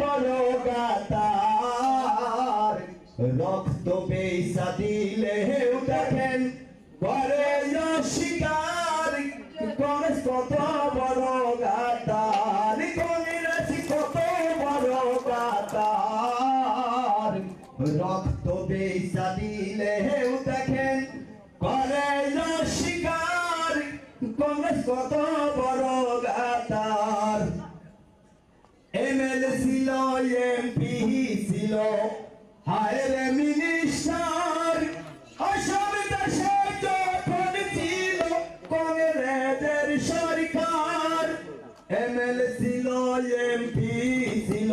বড় গাতার। রক্ত পেশা দিলে দেখেন করে শিকার কংগ্রেস কত বড় গাতার। কংগ্রেস কত বড় গাতার। রক্ত পেশা দিলে দেখেন করে শিকার কংগ্রেস কত বড় গাতার এমএলএ ছিল এমপি ছিল। হায়ের মিনিস্টার, অসম দেশে যখন ছিল, কংগ্রেসের সরকার। এমএলএ ছিল এমপি ছিল।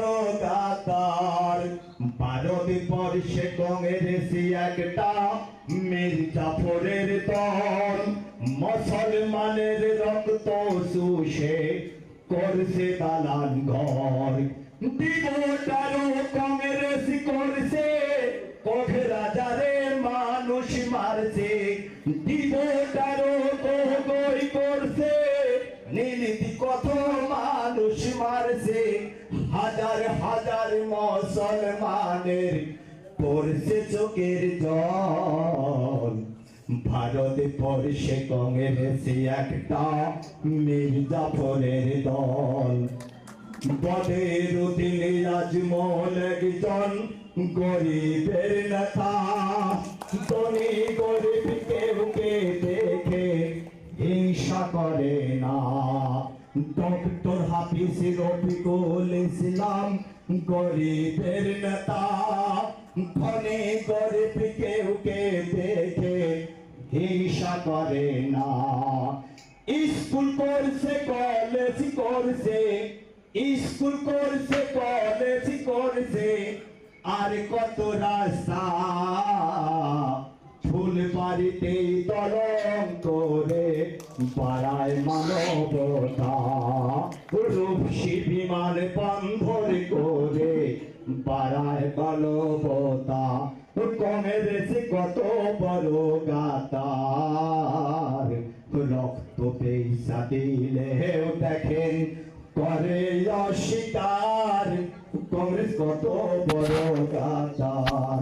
দল মুসলমানের রক্ত শুষে করছে দালান ঘর। দিবটারও কংগ্রেস করছে কোঠ রাজারে মানুষ মারছে। দিবটারও কই করছে, নীতি কত মানুষ মারছে। হাজার হাজার মুসলমানের পড়ছে চোখের জল। ভারতে পড়ছে কংগ্রেস একটা মির্জাফরের দল। বদের দিনে রাজমহল একজন গরিবের নেতা। ধনী গরিব কেউকে দেখে হিংসা করে না। ডক্টর হাফিজ রফিকুল ইসলাম গরিবের নেতা। ধনী গরিব কেউকে দেখে হিংসা করে না। স্কুল করছে কলেজ করছে, স্কুল করছে কলেজ করছে। আর কত রাস্তা ফুল বাড়িতে দলং করে, পাড়ায় মানবতা রূপসী বিমান বন্ধর করে, পাড়ায় মানবতা। কংগ্রেস কত বড় গাতার। রক্ত পেশা দিলেও দেখেন করে অস্বীকার। কংগ্রেস কত বড় গাতার।